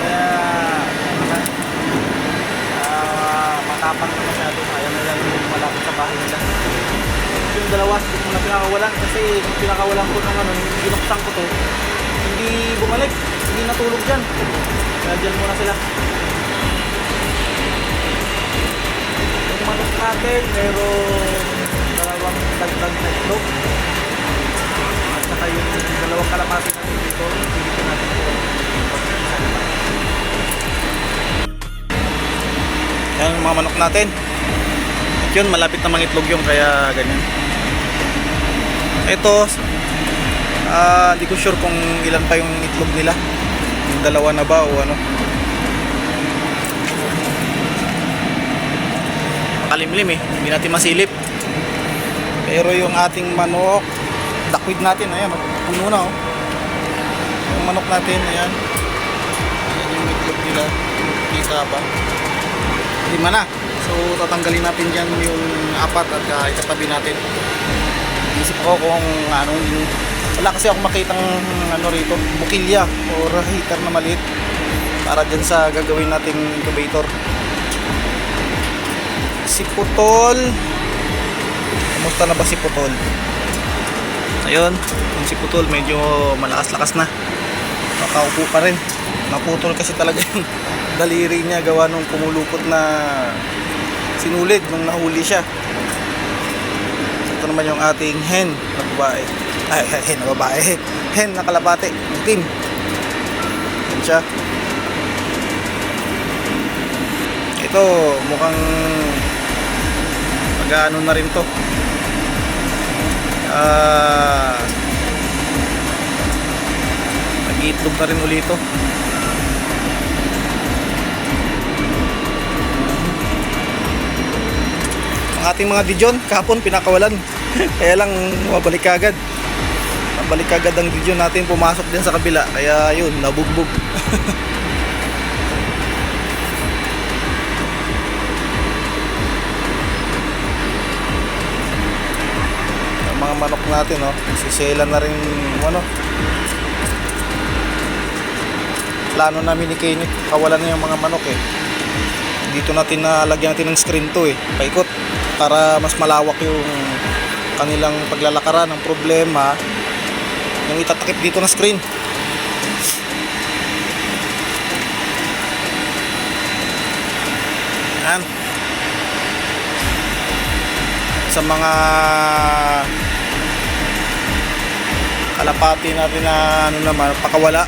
Kaya, uh, matapat na masyado. Ayaw na lang yung malapit sa bahay nila. Yung dalawa, hindi ko pinakawalan kasi pinakawalan ko ng ano, binuksan ko to. Hindi bumalik. Hindi natulog dyan. Kaya dyan muna sila. Yung manok natin, pero dalawang dagdag na itlog. Yung mga manok natin. At yun, malapit na mangitlog yung kaya ganyan. Ito, ah, di ko sure kung ilan pa yung itlog nila. Yung dalawa na ba o ano. Makalimlim eh, hindi natin masilip. Pero yung ating manok, dakwid natin, ayan, puno na oh. Yung manok natin, ayan. Ayan yung itlog nila. Kita ba? Lima na. So tatanggalin natin dyan yung apat at uh, itatabi natin. Isip ko kung ano yung wala kasi ako makitang ano rito, bukilya or heater na maliit para dyan sa gagawin nating incubator. Si Putol. Kumusta na ba si Putol? Ayun, yung si Putol medyo malakas-lakas na. Nakaupo pa rin. Naputol kasi talaga yung daliri niya gawa nung kumulupot na sinulid nung nahuli siya. Ito naman yung ating hen na babae. Ay, hen na babae. Hen na kalapate. Itim. Yan siya. Ito, mukhang mag-ano na rin to. Ah... nag-iitlog na rin ulit ito. Ating mga dijon. Kahapon pinakawalan. Kaya lang mabalik agad. Mabalik agad ang dijon natin pumasok din sa kabila. Kaya yun nabugbog. Ang mga manok natin oh. Sisela na rin ano. Plano namin ni Kenny kawalan na yung mga manok eh. Dito natin nalagyan natin ng screen to eh. Paikot para mas malawak yung kanilang paglalakaran. Ang problema yung itatakip dito na screen. Yan sa mga kalapati natin na ano naman pakawala.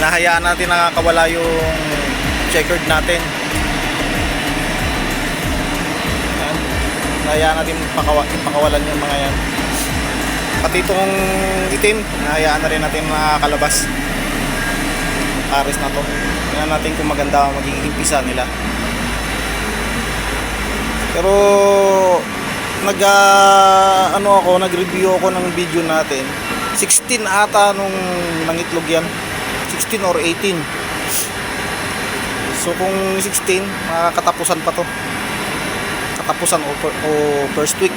Hinahayaan natin nakakawala yung checkered natin hinahayaan natin pakawa, pakawalan yung mga yan. Pati itong itim hinahayaan na rin natin makakalabas pares na to. Tingnan natin kung maganda ang magiging pisa nila. Pero nag ah, ano ako nag-review ako ng video natin. 16 ata nung nangitlog yan. 16 or 18 so kung 16 makakatapusan pa to katapusan o, o first week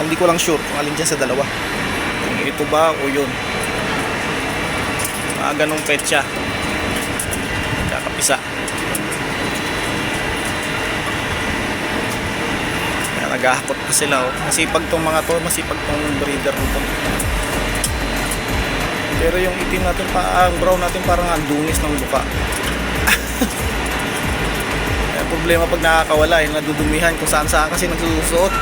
hindi ko lang sure kung alin dyan sa dalawa kung ito ba o yun mga ganong petsa kakapisa Kaya naghahakot pa sila oh. Masipag tong mga to, masipag tong breeder nito. Pero yung itim natin pa, ang brown natin parang ang dungis ng buka. Problema pag nakakawala, yung nadudumihan kung saan saan kasi nagsusuot.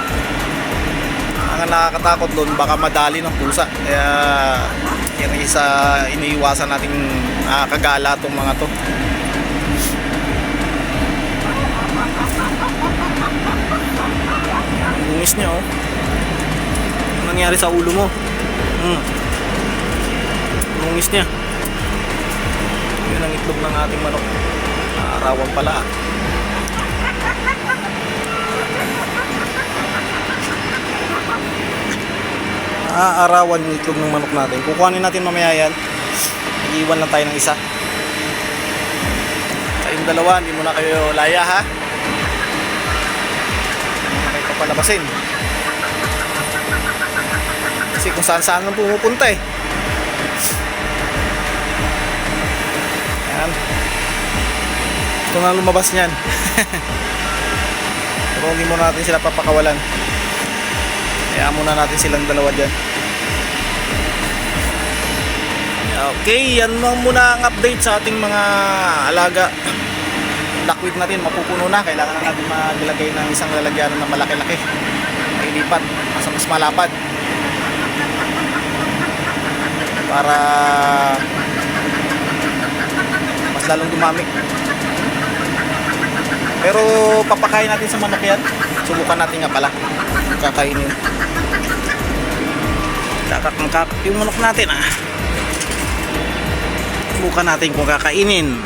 Ang nakakatakot doon, baka madali ng pusa. Kaya yung isa iniiwasan nating nakakagala tong mga to. Ang Dungis niya oh. Ano nangyari sa ulo mo? Hmm. Dungis niya. Yun ang itlog ng ating manok. Arawan pala. ah. Aarawan yung itlog ng manok natin. Kukuhanin natin mamaya yan. Iiwan lang tayo ng isa. Kayong dalawa, hindi mo na kayo laya ha. Hindi kayo papalabasin. Kasi kung saan saan lang pumupunta eh. Ayan. Ito na lumabas niyan. Pero hindi muna natin sila papakawalan. Kaya muna natin silang dalawa dyan. Okay, yan lang muna ang update sa ating mga alaga. Duckweed natin, mapupuno na. Kailangan na natin maglagay ng isang lalagyan na malaki-laki. Mailipat, mas mas malapad. Para mas lalong dumami. Pero papakain natin sa manok yan. Subukan natin nga pala. Kakainin. Kakakangkak yung manok natin ah. Subukan natin kung kakainin.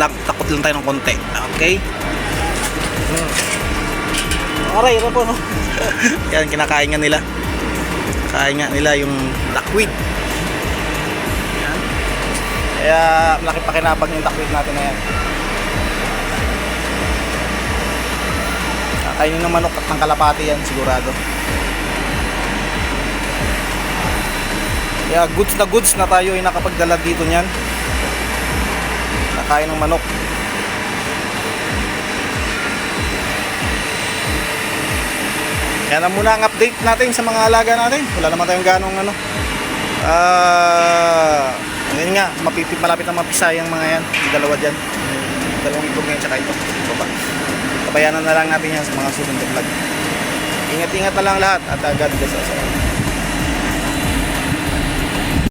Takot lang tayo ng konti. Okay? Hmm. Aray, ano po no? yan, kinakain nga nila. Kain nga nila yung duckweed. Yan. Kaya malaki pakinabang yung duckweed natin na yan. Kakainin ng manok at kalapati yan sigurado. Kaya goods na goods na tayo ay nakapagdala dito niyan. Nakain ng manok. Yan na muna ang update natin sa mga alaga natin. Wala naman tayong ganong ano. Ah, ngayon nga, mapipit malapit na mapisa yung mga yan. Yung dalawa. Yung dalawang itlog ngayon tsaka ito. Ito ba? Tabayanan na lang natin yan sa mga susunod na vlog. Ingat-ingat na lang lahat at agad bless us all.